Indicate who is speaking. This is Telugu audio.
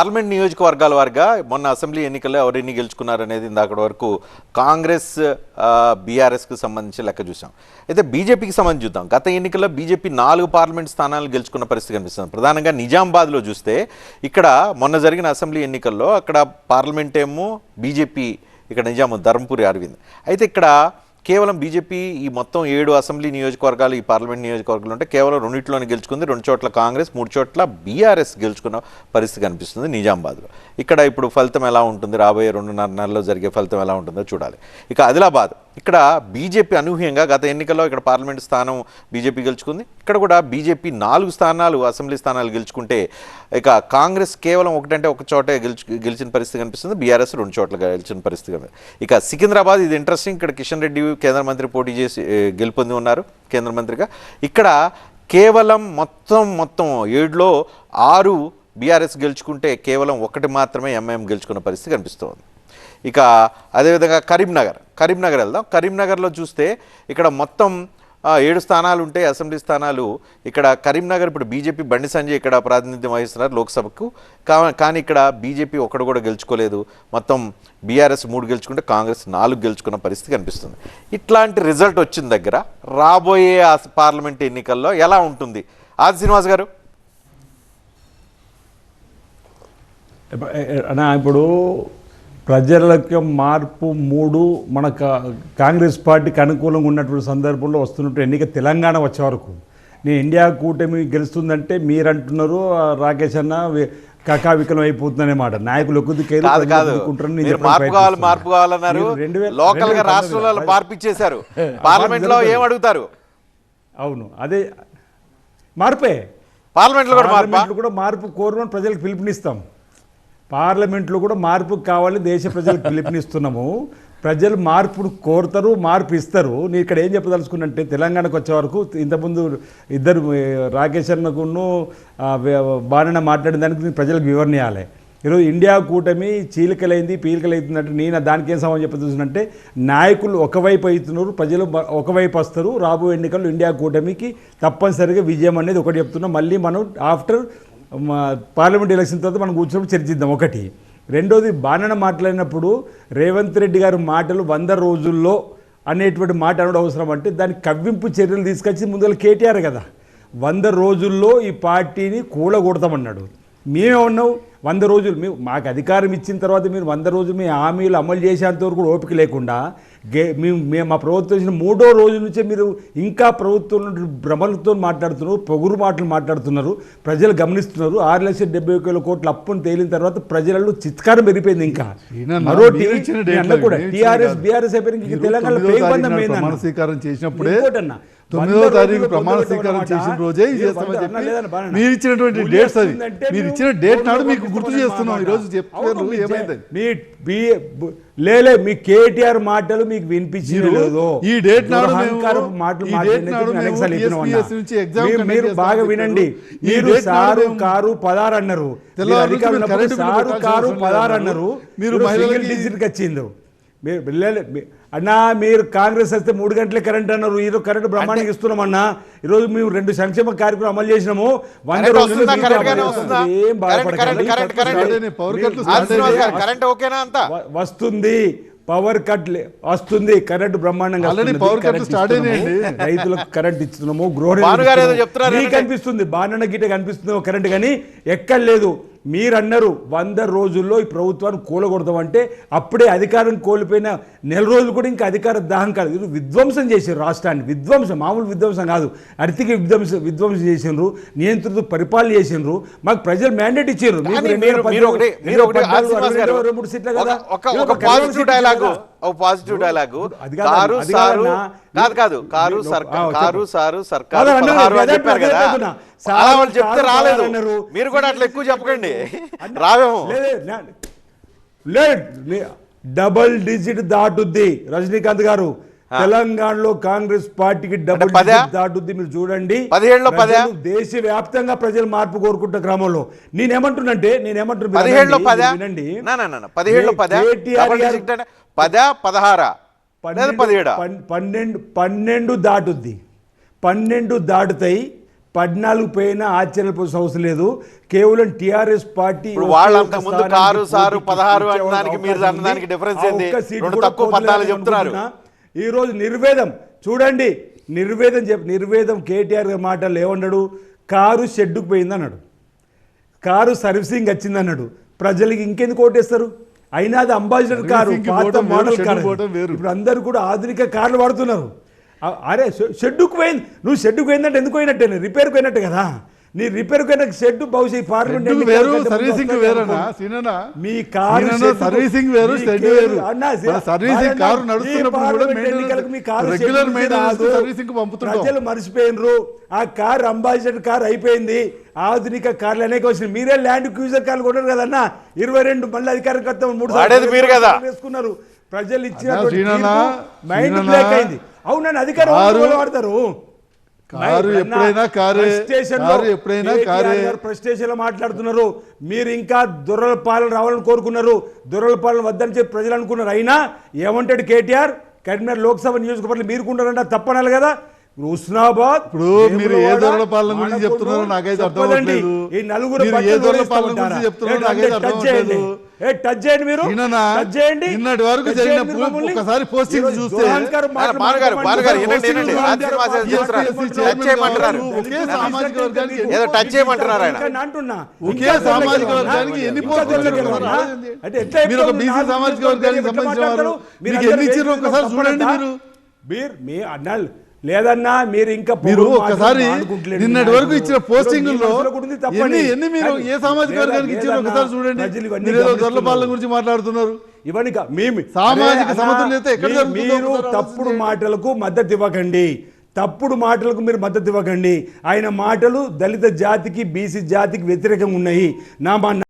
Speaker 1: పార్లమెంట్ నియోజకవర్గాల వారిగా మొన్న అసెంబ్లీ ఎన్నికల్లో ఎవరెన్ని గెలుచుకున్నారు అనేది ఇందాక వరకు కాంగ్రెస్ బీఆర్ఎస్కి సంబంధించి లెక్క చూసాం. అయితే బీజేపీకి సంబంధించి చూద్దాం. గత ఎన్నికల్లో బీజేపీ నాలుగు పార్లమెంట్ స్థానాలు గెలుచుకున్న పరిస్థితి కనిపిస్తుంది. ప్రధానంగా నిజామాబాద్లో చూస్తే ఇక్కడ మొన్న జరిగిన అసెంబ్లీ ఎన్నికల్లో అక్కడ పార్లమెంట్ ఏమో బీజేపీ ఇక్కడ నిజాము ధర్మపురి అరవింద్. అయితే ఇక్కడ కేవలం బీజేపీ ఈ మొత్తం ఏడు అసెంబ్లీ నియోజకవర్గాలు ఈ పార్లమెంట్ నియోజకవర్గాలు ఉంటే కేవలం రెండిట్లోనే గెలుచుకుంది. రెండు చోట్ల కాంగ్రెస్ మూడు చోట్ల బీఆర్ఎస్ గెలుచుకున్న పరిస్థితి కనిపిస్తుంది నిజామాబాద్లో. ఇక్కడ ఇప్పుడు ఫలితం ఎలా ఉంటుంది? రాబోయే రెండున్నర నెలల్లో జరిగే ఫలితం ఎలా ఉంటుందో చూడాలి. ఇక ఆదిలాబాద్ ఇక్కడ బీజేపీ అనూహ్యంగా గత ఎన్నికల్లో ఇక్కడ పార్లమెంట్ స్థానం బీజేపీ గెలుచుకుంది. ఇక్కడ కూడా బీజేపీ నాలుగు స్థానాలు అసెంబ్లీ స్థానాలు గెలుచుకుంటే ఇక కాంగ్రెస్ కేవలం ఒకటంటే ఒక చోటే గెలుచు గెలిచిన పరిస్థితి కనిపిస్తుంది. బీఆర్ఎస్ రెండు చోట్ల గెలిచిన పరిస్థితి కనిపిస్తుంది ఇక సికింద్రాబాద్ ఇది ఇంట్రెస్టింగ్ ఇక్కడ కిషన్ రెడ్డి కేంద్ర మంత్రి పోటీ చేసి గెలుపొంది ఉన్నారు కేంద్ర మంత్రిగా. ఇక్కడ కేవలం మొత్తం మొత్తం ఏడులో ఆరు బీఆర్ఎస్ గెలుచుకుంటే కేవలం ఒకటి మాత్రమే ఎంఐఎం గెలుచుకున్న పరిస్థితి కనిపిస్తోంది. ఇక అదేవిధంగా కరీంనగర్ కరీంనగర్ వెళ్దాం. కరీంనగర్లో చూస్తే ఇక్కడ మొత్తం ఏడు స్థానాలు ఉంటే అసెంబ్లీ స్థానాలు ఇక్కడ కరీంనగర్ ఇప్పుడు బీజేపీ బండి సంజయ్ ఇక్కడ ప్రాతినిధ్యం వహిస్తున్నారు లోక్సభకు. కా- కానీ ఇక్కడ బీజేపీ ఒక్కడు కూడా గెలుచుకోలేదు. మొత్తం బీఆర్ఎస్ మూడు గెలుచుకుంటే కాంగ్రెస్ నాలుగు గెలుచుకున్న పరిస్థితి కనిపిస్తుంది. ఇట్లాంటి రిజల్ట్ వచ్చిన దగ్గర రాబోయే ఆ పార్లమెంట్ ఎన్నికల్లో ఎలా ఉంటుంది? ఆది శ్రీనివాస్ గారు.
Speaker 2: ఇప్పుడు ప్రజలకు మార్పు మూడు మన కాంగ్రెస్ పార్టీకి అనుకూలంగా ఉన్నటువంటి సందర్భంలో వస్తున్నట్టు ఎన్నిక తెలంగాణ వచ్చే వరకు. నేను ఇండియా కూటమి గెలుస్తుందంటే మీరు అంటున్నారు రాకేష్ అన్న కకావికలం అయిపోతుందనే మాట. నాయకులు
Speaker 1: కాదు కాదు. మీరు మార్పు కావాలి మార్పు కావాలన్నారు. లోకల్గా రాష్ట్రాలలో మార్పు ఇచ్చేశారు పార్లమెంట్లో ఏం అడుగుతారు
Speaker 2: అవును అదే మార్పే.
Speaker 1: పార్లమెంట్లో కూడా మార్పా?
Speaker 2: కూడా మార్పు కోరమని ప్రజలకు పిలుపునిస్తాం. పార్లమెంట్లో కూడా మార్పు కావాలి దేశ ప్రజలకు పిలుపునిస్తున్నాము. ప్రజలు మార్పును కోరుతారు మార్పు ఇస్తారు. నేను ఇక్కడ ఏం చెప్పదలుచుకున్నంటే తెలంగాణకు వచ్చే వరకు ఇంతకుముందు ఇద్దరు రాకేష్ అన్నకును బాణన మాట్లాడిన దానికి ప్రజలకు వివరణ ఇవ్వాలి. ఈరోజు ఇండియా కూటమి చీలికలైంది పీలికలైతుందంటే నేను దానికి ఏం సమాధానం చెప్పదలుచుకుంటే నాయకులు ఒకవైపు అవుతున్నారు ప్రజలు ఒకవైపు వస్తారు. రాబోయే ఎన్నికల్లో ఇండియా కూటమికి తప్పనిసరిగా విజయం అనేది ఒకటి చెప్తున్నాం. మళ్ళీ మనం ఆఫ్టర్ పార్లమెంట్ ఎలక్షన్ తర్వాత మనం కూర్చున్నప్పుడు చర్చిద్దాం ఒకటి. రెండోది బాణన మాట్లాడినప్పుడు రేవంత్ రెడ్డి గారి మాటలు వంద రోజుల్లో అనేటువంటి మాట అనడం అవసరం అంటే దాని కవ్వింపు చర్యలు తీసుకొచ్చి ముందుగా కేటీఆర్ కదా. వంద రోజుల్లో ఈ పార్టీని కూలగొడతామన్నాడు. మేమేమన్నావు వంద రోజులు. మేము మాకు అధికారం ఇచ్చిన తర్వాత మీరు వంద రోజులు మీ హామీలు అమలు చేసేంతవరకు కూడా ఓపిక లేకుండా గే మేము మేము మా ప్రభుత్వం ఇచ్చిన మూడో రోజు నుంచే మీరు ఇంకా ప్రభుత్వం భ్రమలతో మాట్లాడుతున్నారు పొగురు మాటలు మాట్లాడుతున్నారు ప్రజలు గమనిస్తున్నారు. ఆరు లక్షల డెబ్బై ఒక వేల కోట్ల అప్పును తేలిన తర్వాత ప్రజలలో చిత్కారం పెరిగిపోయింది ఇంకా.
Speaker 3: మీరు
Speaker 2: టీఆర్ఎస్ బీఆర్ఎస్ అయిపోయిన
Speaker 3: మీరు
Speaker 2: తెలంగాణ
Speaker 3: స్వీకారం చేసినప్పుడే తొమ్మిదవ తారీఖు ప్రమాణ స్వీకారం చేసిన రోజే చేస్తామని చెప్పి మీరు ఇచ్చినటువంటి డేట్స్ అది. మీరు ఇచ్చిన డేట్ నాడు మీకు గుర్తు చేస్తున్నాం. ఈరోజు చెప్తారు ఏమైంది
Speaker 2: మీ లేలే మీ కేటీఆర్ మాటలు మీకు వినిపించింది
Speaker 3: మీరు
Speaker 2: లేదో
Speaker 3: ఈ డేట్ నాడు
Speaker 2: మాటలు మీరు- బాగా. వినండి. మీరు సారు కారు పదారు అన్నారు. సారు కారు పదారు
Speaker 3: లేదు
Speaker 2: అన్నారు.
Speaker 3: మీరు
Speaker 2: సింగిల్ డిజిట్కి వచ్చింది మీరు మీ- అన్నా మీరు కాంగ్రెస్ వస్తే మూడు గంటలే కరెంట్ అన్నారు. ఈరోజు కరెంట్ బ్రహ్మాండంగా ఇస్తున్నాం అన్నా. ఈరోజు మేము రెండు సంక్షేమ కార్యక్రమం అమలు చేసినాము. వంద
Speaker 1: వస్తుందా?
Speaker 2: ఏం బాధపడకండి.
Speaker 3: పవర్
Speaker 2: వస్తుంది. కట్ లే- వస్తుంది. కరెంట్ బ్రహ్మాండంగా. రైతులకు కరెంట్ ఇస్తున్నాము. గృహ? కనిపిస్తుంది బాణన గిట కనిపిస్తుంది కరెంట్ కానీ ఎక్కడ లేదు. మీరు అన్నారు వంద రోజుల్లో ఈ ప్రభుత్వాన్ని కూలగొడతామంటే అప్పుడే అధికారం కోల్పోయిన నెల రోజులు కూడా ఇంకా అధికార దాహం కాదు ఇది విధ్వంసం చేశారు రాష్ట్రాన్ని. విధ్వంసం మామూలు విధ్వంసం కాదు. ఆర్థిక విధ్వంసం విధ్వంసం చేసిండ్రు నియంత్రిత పరిపాలన చేసిండ్రు. మాకు ప్రజలు మ్యాండేట్ ఇచ్చారు రెండు మూడు సీట్లే కదా.
Speaker 1: ఒక- పాజిటివ్ డైలాగ్ కారు సారు. కాదు కాదు కారు సర్కార్ కారు. సారు సర్కారు చెప్పారు కదా. అలా వాళ్ళు చెప్తే రాలేదు. మీరు కూడా అట్లా ఎక్కువ చెప్పకండి. రావేమో.
Speaker 2: డబల్ డిజిట్ దాటుద్ది. రజనీకాంత్ గారు తెలంగాణలో కాంగ్రెస్ పార్టీకి డబుల్ దాటుద్ది మీరు చూడండి.
Speaker 1: పదిహేడులో పదా?
Speaker 2: ప్రజలు మార్పు కోరుకుంటున్న క్రమంలో. నేనేమంటున్నంటే నేనేమంటున్నా వినండి,
Speaker 1: పదా పదహారా. పదిహేడా?
Speaker 2: పన్- పన్నెండు పన్నెండు దాటుద్ది. పన్నెండు దాటుతాయి. పద్నాలుగు పోయినా ఆశ్చర్యపోవాల్సిన అవసరం లేదు. కేవలం టిఆర్ఎస్ పార్టీ
Speaker 1: కారు, సారు, పదహారు మీరు పద్నాలుగు చెప్తున్నారు.
Speaker 2: ఈ రోజు నిర్వేదం. చూడండి నిర్వేదం చెప్ నిర్వేదం కేటీఆర్ గారి మాటలు ఏమన్నాడు? కారు షెడ్డుకు పోయింది అన్నాడు కారు సర్వీసింగ్ వచ్చింది అన్నాడు ప్రజలకి ఇంకెందుకు ఓటేస్తారు? అయినా అది అంబాసిడర్ కారు పాత మోడల్ కారు. ఇప్పుడు అందరు కూడా ఆధునిక కార్లు వాడుతున్నారు. అరే షెడ్డుకు పోయింది నువ్వు షెడ్డుకు పోయిందంటే ఎందుకు పోయినట్టే రిపేర్కి పోయినట్టే కదా. నీ రిపేర్కి పోయిన షెడ్ బహుశా ఈ పార్లమెంట్
Speaker 3: వేరు సర్వీసింగ్ వేరనా. సీననా
Speaker 2: మీ కారు
Speaker 3: సర్వీసింగ్ వేరు షెడ్ వేరు.
Speaker 2: అన్నా,
Speaker 3: సర్వీసింగ్
Speaker 2: అన్నా,
Speaker 3: కారు నడుస్తున్నప్పుడు కూడా
Speaker 2: మీ కారు
Speaker 3: రెగ్యులర్ మెయింటెనెన్స్. సర్వీసింగ్ పంపుతుంటాం.
Speaker 2: ప్రజలు మర్చిపోయినరు. ఆ కార్ అంబాసిడర్ కార్ అయిపోయింది. ఆధునిక కార్లు అనేక వచ్చినాయి. మీరే ల్యాండ్ క్రూజర్ కార్లు కొన్నారు కదన్నా? ఇరవై రెండు మళ్ళీ అధికారం కొత్త మూడు
Speaker 1: మీరు కదా.
Speaker 2: వేసుకున్నారు. ప్రజలు ఇచ్చిన
Speaker 3: అన్నా,
Speaker 2: మైండ్ బ్లాక్ అయింది. అవునండి అధికారం వాడతారు.
Speaker 3: కారు ఎప్పుడైనా కారే, కారు ఎప్పుడైనా కారే.
Speaker 2: గారు ఫ్రస్ట్రేషన్లో మాట్లాడుతున్నారు మీరు ఇంకా దొరల పాలన రావాలని కోరుకున్నారు దొరల పాలన వద్దని చెప్పి ప్రజలు అనుకున్నారు అయినా ఏమంటాడు కేటీఆర్ కరీంనగర్ లోక్సభ నియోజకవర్గంలో మీరు కుంటారంట తప్పనాలి కదా హుస్నాబాద్
Speaker 3: ఇప్పుడు మీరు ఏ దొరల పాలన గురించి చెప్తున్నారో నాకైతే అర్థం.
Speaker 2: ఈ నలుగురు
Speaker 3: ఏ దొరల? పాలన గురించి చెప్తున్నారో నాకైతే అర్థం.
Speaker 2: ఏ టచ్ చేయండి మీరు? టచ్ చేయండి
Speaker 3: నిన్నటి వరకు జరిగిన. ఒకసారి
Speaker 2: ఈరోజు
Speaker 3: చూస్తే-
Speaker 1: టచ్ చేయమంటున్నారు ఆయన.
Speaker 2: అంటున్నా.
Speaker 3: ఒకే సామాజిక వర్గానికి ఎన్ని ఇచ్చారు?
Speaker 2: అంటే ఎట్లా
Speaker 3: మీరు ఒక? బీసీ సామాజిక వర్గానికి సంబంధించిన? వారు.
Speaker 2: మీరు
Speaker 3: మీకు ఎన్ని
Speaker 2: వేసుకున్న
Speaker 3: ఒకసారి చూడండి? మీరు.
Speaker 2: మీరు మీ అన్నాళ్ళు లేదన్నా మీరు ఇంకా
Speaker 3: మీరు
Speaker 2: మానుకుంటలేరు
Speaker 3: నిన్నటి. వరకు ఇచ్చిన
Speaker 2: తప్పని.
Speaker 3: ఎన్ని ఎన్ని మీరు ఏ సామాజిక వర్గానికి ఇచ్చారో ఒకసారి చూడండి
Speaker 2: ప్రజలు ఇవన్నీ
Speaker 3: మీరు ఏదో దొరల
Speaker 2: గమనిస్తున్నారు.
Speaker 3: పాలన గురించి మాట్లాడుతున్నారు
Speaker 2: ఇవన్నీ మేము
Speaker 3: సామాజిక సమతుల్యత
Speaker 2: మీరు
Speaker 3: ఒకసారి
Speaker 2: తప్పుడు. మాటలకు మద్దతు ఇవ్వకండి తప్పుడు మాటలకు మీరు మద్దతు ఇవ్వకండి ఆయన మాటలు దళిత జాతికి బీసీ జాతికి వ్యతిరేకంగా ఉన్నాయి నా మా